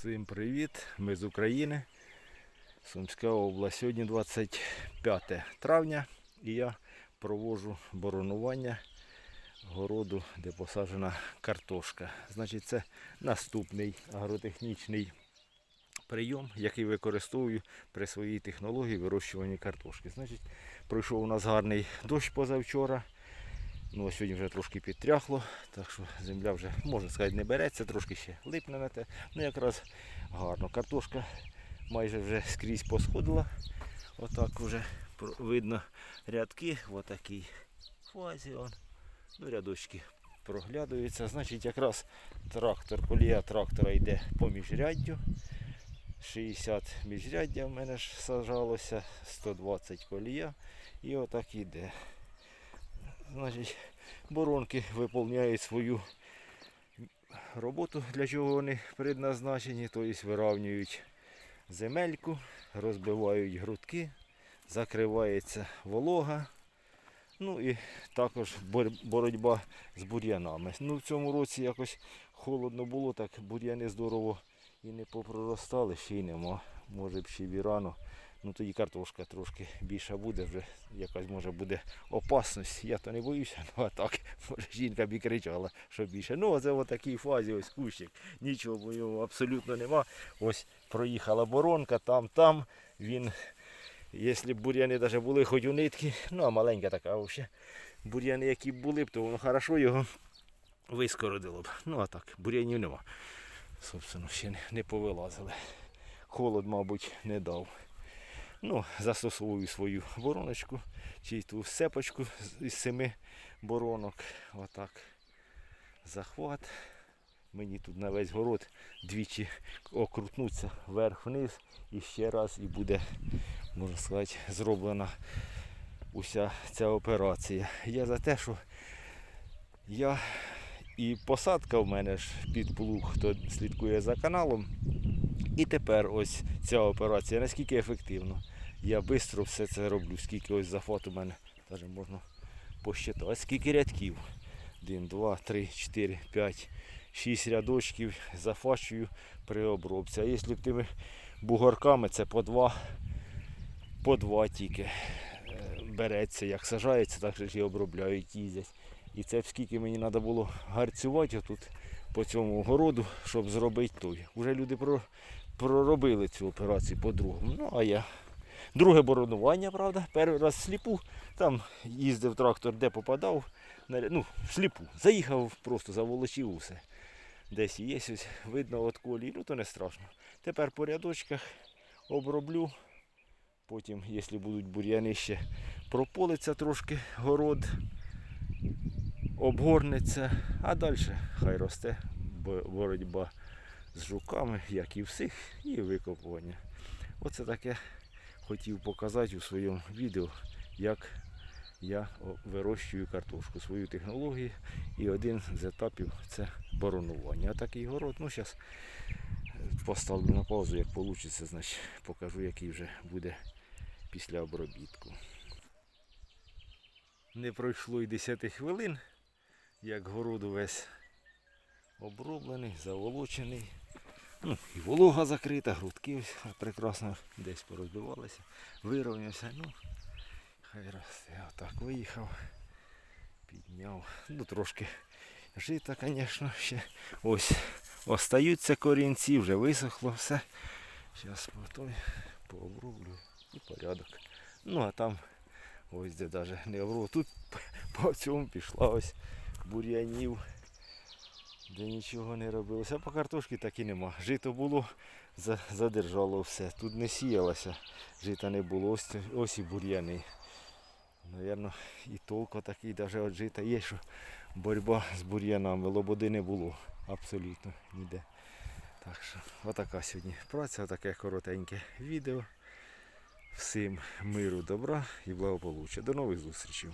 Всім привіт! Ми з України, Сумська область. Сьогодні 25 травня і я проводжу боронування городу, де посаджена картошка. Значить, це наступний агротехнічний прийом, який використовую при своїй технології вирощування картошки. Значить, пройшов у нас гарний дощ позавчора. Ну, а сьогодні вже трошки підтряхло, так що земля вже, можна сказати, не береться, трошки ще липне на те. Ну якраз гарно. Картошка майже вже скрізь посходила. Отак вже видно рядки, отакий фазі. Он. Ну, рядочки проглядаються. Значить, якраз трактор, колія трактора йде по міжряддю. 60 міжряддя в мене ж сажалося, 120 колія. І отак іде. Значить, боронки виповняють свою роботу, для чого вони предназначені, тобто виравнюють земельку, розбивають грудки, закривається волога. Ну і також боротьба з бур'янами. Ну, в цьому році якось холодно було, так бур'яни здорово і не попроростали, ще й нема. Може б ще й рано. Ну тоді картошка трошки більша буде, вже якась може буде опасність. Я то не боюся, ну а так, може жінка б і кричала, що більше. Ну, оце в такій фазі, ось кущик. Нічого ньому абсолютно нема. Ось проїхала боронка, там, там. Він, якщо б бур'яни навіть були хоч у нитки, ну а маленька така взагалі. Бур'яни, які були б, то воно хорошо його вискородило б. Ну а так, бур'янів нема. Собственно, ще не повилазили. Холод, мабуть, не дав. Ну, застосовую свою бороночку, чи ту сепочку із семи боронок. Отак. Захват. Мені тут на весь город двічі окрутнуться вверх-вниз і ще раз і буде, можна сказати, зроблена уся ця операція. Я за те, що я і посадка в мене ж під плуг, хто слідкує за каналом. І тепер ось ця операція наскільки ефективно. Я швидко все це роблю. Скільки ось зафат у мене, навіть можна посчитати. Скільки рядків? 1, 2, 3, 4, 5, 6 рядочків зафачую при обробці. А якщо тими бугорками, це по два, по два тільки е, береться, як сажається, так же і обробляють, їздять. І це скільки мені треба було гарцювати тут по цьому городу, щоб зробити той. Уже люди проробили цю операцію по-другому. Ну, а я. Друге боронування, правда. Перший раз сліпу, там їздив трактор, де попадав. Ну, сліпу. Заїхав, просто заволочив усе. Десь є ось видно от колії, ну то не страшно. Тепер по рядочках оброблю. Потім, якщо будуть бур'яни ще прополиться трошки город, обгорнеться, а далі хай росте боротьба з жуками, як і всіх, і викопування. Оце таке хотів показати у своєму відео, як я вирощую картошку, свою технологію. І один з етапів це боронування. А такий город, ну зараз поставлю на паузу, як вийде, значить покажу, який вже буде після обробітку. Не пройшло й 10 хвилин, як город увесь оброблений, заволочений. Ну, і волога закрита, грудки прекрасно десь порозбивалися, вирівнявся. Ну, хай росте. Отак виїхав, підняв. Ну, трошки жита, звісно, ще. Ось остаються корінці, вже висохло все. Зараз потім пооброблю і порядок. Ну, а там ось де навіть не обру. Тут по цьому пішла ось бур'янів де нічого не робилося. А по картошці так і нема. Жито було, задержало все. Тут не сіялося, жита не було. Ось, ось і бур'яни. Навірно, і толку такий, навіть от жита є, що боротьба з бур'янами. Лободи не було абсолютно ніде. Так що, отака сьогодні праця, отаке коротеньке відео. Всім миру, добра і благополуччя. До нових зустрічей.